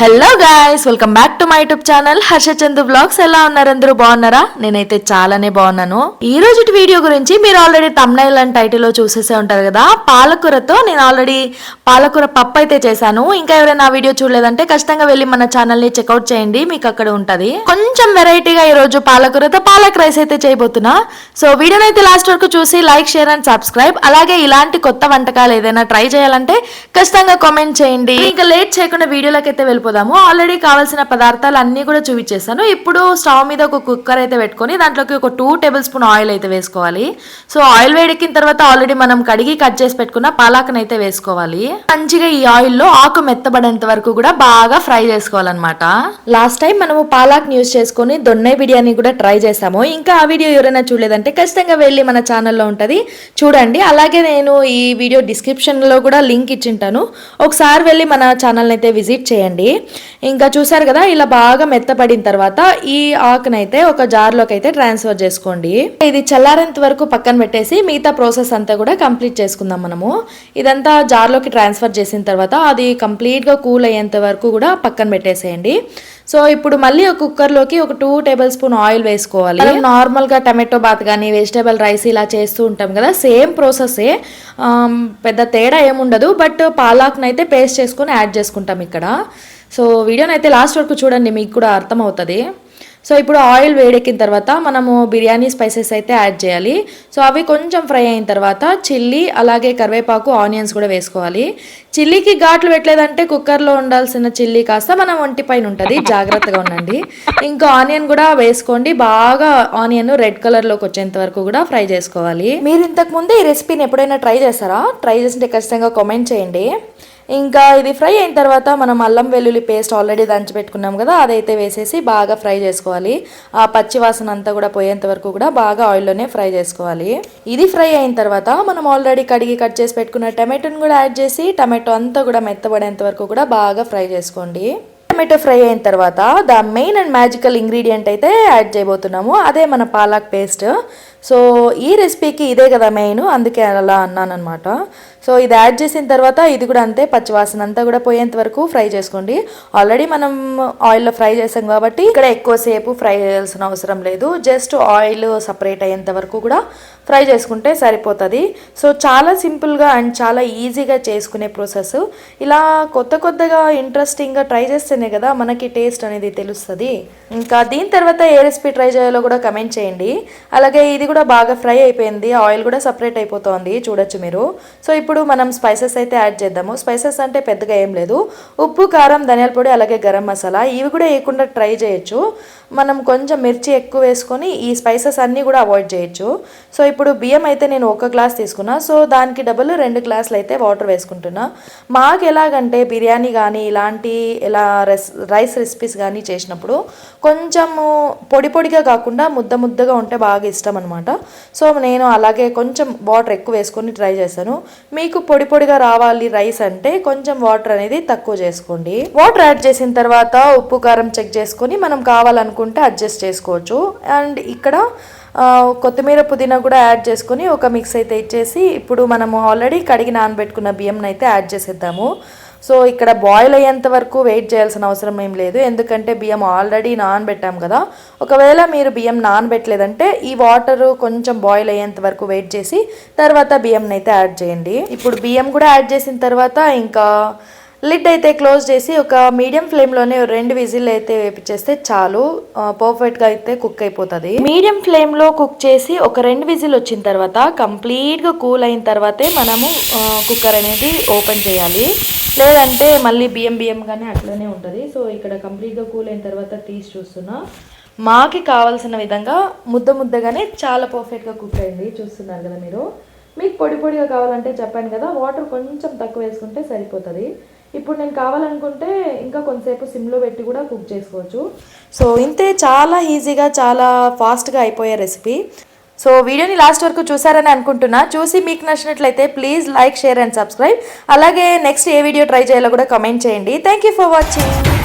Hello guys welcome back to my YouTube channel Harshachand blogs ఎలా ఉన్నారు అందరూ? బాగున్నారా? నేనైతే చాలానే బాగున్నాను. ఈ రోజు వీడియో గురించి మీరు ఆల్రెడీ తమ్నైల్ అండ్ టైటిల్లో చూసేసే ఉంటారు కదా పాలకూరతో నేను ఆల్రెడీ పాలకూర పప్పు అయితే చేశాను. ఇంకా ఎవరైనా ఆ వీడియో చూడలేదంటే ఖచ్చితంగా వెళ్ళి మన ఛానల్ని చెక్అౌట్ చేయండి. మీకు అక్కడ ఉంటది. కొంచెం వెరైటీగా ఈ రోజు పాలకూరతో పాలక్ రైస్ అయితే చేయబోతున్నా. సో వీడియోని అయితే లాస్ట్ వరకు చూసి లైక్ షేర్ అండ్ సబ్స్క్రైబ్ అలాగే ఇలాంటి కొత్త వంటకాలు ఏదైనా ట్రై చేయాలంటే ఖచ్చితంగా కామెంట్ చేయండి. ఇంకా లేట్ చేయకుండా వీడియోలోకి అయితే పోదాము ఆల్రెడీ కావాల్సిన పదార్థాలు అన్నీ కూడా చూపించేసాను ఇప్పుడు స్టవ్ మీద ఒక కుక్కర్ అయితే పెట్టుకొని దాంట్లోకి ఒక టూ టేబుల్ స్పూన్ ఆయిల్ అయితే వేసుకోవాలి. సో ఆయిల్ వేడెక్కిన తర్వాత ఆల్రెడీ మనం కడిగి కట్ చేసి పెట్టుకున్న పాలాకను అయితే వేసుకోవాలి. మంచిగా ఈ ఆయిల్లో ఆకు మెత్తబడేంత వరకు కూడా బాగా ఫ్రై చేసుకోవాలన్నమాట. లాస్ట్ టైం మనము పాలాక్ యూస్ చేసుకొని దొన్నై బిర్యానీ కూడా ట్రై చేసాము ఇంకా ఆ వీడియో ఎవరైనా చూడలేదంటే ఖచ్చితంగా వెళ్ళి మన ఛానల్లో ఉంటుంది. చూడండి. అలాగే నేను ఈ వీడియో డిస్క్రిప్షన్లో కూడా లింక్ ఇచ్చింటాను ఒకసారి వెళ్ళి మన ఛానల్ని అయితే విజిట్ చేయండి. ఇంకా చూసారు కదా ఇలా బాగా మెత్తపడిన తర్వాత ఈ ఆకునైతే ఒక జార్లోకి అయితే ట్రాన్స్ఫర్ చేసుకోండి. ఇది చల్లారేంత వరకు పక్కన పెట్టేసి మిగతా ప్రాసెస్ అంతా కూడా కంప్లీట్ చేసుకుందాం మనము. ఇదంతా జార్లోకి ట్రాన్స్ఫర్ చేసిన తర్వాత అది కంప్లీట్గా కూల్ అయ్యేంత వరకు కూడా పక్కన పెట్టేసేయండి. సో ఇప్పుడు మళ్ళీ ఒక కుక్కర్లోకి ఒక టూ టేబుల్ స్పూన్ ఆయిల్ వేసుకోవాలి. మనం నార్మల్గా టమాటో బాత్ కానీ వెజిటేబుల్ రైస్ ఇలా చేస్తూ ఉంటాం కదా సేమ్ ప్రాసెసే పెద్ద తేడా ఏముండదు బట్ పాలాక్ని అయితే పేస్ట్ చేసుకొని యాడ్ చేసుకుంటాం ఇక్కడ. సో వీడియోని అయితే లాస్ట్ వరకు చూడండి మీకు కూడా అర్థమవుతుంది. సో ఇప్పుడు ఆయిల్ వేడెక్కిన తర్వాత మనము బిర్యానీ స్పైసెస్ అయితే యాడ్ చేయాలి. సో అవి కొంచెం ఫ్రై అయిన తర్వాత చిల్లీ అలాగే కరివేపాకు ఆనియన్స్ కూడా వేసుకోవాలి. చిల్లీకి ఘాట్లు పెట్టలేదంటే కుక్కర్లో ఉండాల్సిన చిల్లీ కాస్త మన ఒంటి పైన ఉంటుంది. జాగ్రత్తగా ఉండండి. ఇంకా ఆనియన్ కూడా వేసుకోండి. బాగా ఆనియన్ రెడ్ కలర్లోకి వచ్చేంత వరకు కూడా ఫ్రై చేసుకోవాలి. మీరు ఇంతకు ముందే ఈ రెసిపీని ఎప్పుడైనా ట్రై చేస్తారా ట్రై చేసింటే ఖచ్చితంగా కామెంట్ చేయండి. ఇంకా ఇది ఫ్రై అయిన తర్వాత మనం అల్లం వెల్లుల్లి పేస్ట్ ఆల్రెడీ దంచి పెట్టుకున్నాం కదా అదైతే వేసేసి బాగా ఫ్రై చేసుకోవాలి. ఆ పచ్చి వాసన అంతా కూడా పోయేంత వరకు కూడా బాగా ఆయిల్లోనే ఫ్రై చేసుకోవాలి. ఇది ఫ్రై అయిన తర్వాత మనం ఆల్రెడీ కడిగి కట్ చేసి పెట్టుకున్న టమాటోని కూడా యాడ్ చేసి టమాటో అంతా కూడా మెత్తబడేంత వరకు కూడా బాగా ఫ్రై చేసుకోండి. టమాటో ఫ్రై అయిన తర్వాత the main and magical ingredient అయితే యాడ్ చేయబోతున్నాము. అదే మన పాలక్ పేస్ట్. సో ఈ రెసిపీకి ఇదే కదా మెయిన్ అందుకే అలా అన్నాను అనమాట సో ఇది యాడ్ చేసిన తర్వాత ఇది కూడా అంతే పచ్చివాసన అంతా కూడా పోయేంత వరకు ఫ్రై చేసుకోండి. ఆల్రెడీ మనం ఆయిల్లో ఫ్రై చేసాం కాబట్టి ఇక్కడ ఎక్కువసేపు ఫ్రై చేయాల్సిన అవసరం లేదు. జస్ట్ ఆయిల్ సపరేట్ అయ్యేంత వరకు కూడా ఫ్రై చేసుకుంటే సరిపోతుంది. సో చాలా సింపుల్గా అండ్ చాలా ఈజీగా చేసుకునే ప్రాసెస్ ఇలా కొత్త కొత్తగా ఇంట్రెస్టింగ్గా ట్రై చేస్తేనే కదా మనకి టేస్ట్ అనేది తెలుస్తుంది. ఇంకా దీని తర్వాత ఏ రెసిపీ ట్రై చేయాలో కూడా కమెంట్ చేయండి. అలాగే ఇది కూడా బాగా ఫ్రై అయిపోయింది. ఆయిల్ కూడా సపరేట్ అయిపోతుంది. చూడొచ్చు మీరు. సో ఇప్పుడు మనం స్పైసెస్ అయితే యాడ్ చేద్దాము. స్పైసెస్ అంటే పెద్దగా ఏం లేదు. ఉప్పు కారం ధనియాల పొడి అలాగే గరం మసాలా ఇవి కూడా వేయకుండా ట్రై చేయొచ్చు. మనం కొంచెం మిర్చి ఎక్కువ వేసుకొని ఈ స్పైసెస్ అన్నీ కూడా అవాయిడ్ చేయొచ్చు. సో ఇప్పుడు బియ్యం అయితే నేను ఒక గ్లాస్ తీసుకున్నా. సో దానికి డబుల్ రెండు గ్లాసులు అయితే వాటర్ వేసుకుంటున్నా. మాకు ఎలాగంటే బిర్యానీ కానీ ఇలాంటి ఇలా రెస్ రైస్ రెసిపీస్ కానీ చేసినప్పుడు కొంచెము పొడి పొడిగా కాకుండా ముద్ద ముద్దగా ఉంటే బాగా ఇష్టం అనమాట సో నేను అలాగే కొంచెం వాటర్ ఎక్కువ వేసుకొని ట్రై చేశాను. మీకు పొడి పొడిగా రావాలి రైస్ అంటే కొంచెం వాటర్ అనేది తక్కువ చేసుకోండి. వాటర్ యాడ్ చేసిన తర్వాత ఉప్పు కారం చెక్ చేసుకొని మనం కావాలనుకుంటే అడ్జస్ట్ చేసుకోవచ్చు. అండ్ ఇక్కడ కొత్తిమీర పుదీనా కూడా యాడ్ చేసుకొని ఒక మిక్స్ అయితే ఇచ్చేసి ఇప్పుడు మనము ఆల్రెడీ కడిగి నానబెట్టుకున్న బియ్యంని అయితే యాడ్ చేసేద్దాము. సో ఇక్కడ బాయిల్ అయ్యేంత వరకు వెయిట్ చేయాల్సిన అవసరం ఏం లేదు. ఎందుకంటే బియ్యం ఆల్రెడీ నానబెట్టాం కదా. ఒకవేళ మీరు బియ్యం నానబెట్టలేదంటే ఈ వాటరు కొంచెం బాయిల్ అయ్యేంత వరకు వెయిట్ చేసి తర్వాత బియ్యంని అయితే యాడ్ చేయండి. ఇప్పుడు బియ్యం కూడా యాడ్ చేసిన తర్వాత ఇంకా లిడ్ అయితే క్లోజ్ చేసి ఒక మీడియం ఫ్లేమ్లోనే రెండు విజిల్ అయితే వేపించేస్తే చాలు. పర్ఫెక్ట్గా అయితే కుక్ అయిపోతుంది. మీడియం ఫ్లేమ్లో కుక్ చేసి ఒక రెండు విజిల్ వచ్చిన తర్వాత కంప్లీట్గా కూల్ అయిన తర్వాతే మనము కుక్కర్ అనేది ఓపెన్ చేయాలి. లేదంటే మళ్ళీ బియ్యం బియ్యంగానే అట్లనే ఉంటుంది. సో ఇక్కడ కంప్లీట్గా కూల్ అయిన తర్వాత తీసి చూస్తున్నా. మాకి కావాల్సిన విధంగా ముద్ద ముద్దగానే చాలా పర్ఫెక్ట్గా కుక్ అయింది. చూస్తున్నారు కదా మీరు. మీకు పొడి పొడిగా కావాలంటే చెప్పాను కదా వాటర్ కొంచెం తక్కువ వేసుకుంటే సరిపోతుంది. ఇప్పుడు నేను కావాలనుకుంటే ఇంకా కొంతసేపు సిమ్లో పెట్టి కూడా కుక్ చేసుకోవచ్చు. సో ఇంతే చాలా ఈజీగా చాలా ఫాస్ట్గా అయిపోయే రెసిపీ సో వీడియోని లాస్ట్ వరకు చూసారని అనుకుంటున్నా. చూసి మీకు నచ్చినట్లయితే please like share and subscribe. అలాగే నెక్స్ట్ ఏ వీడియో ట్రై చేయాలో కూడా కమెంట్ చేయండి. Thank you for watching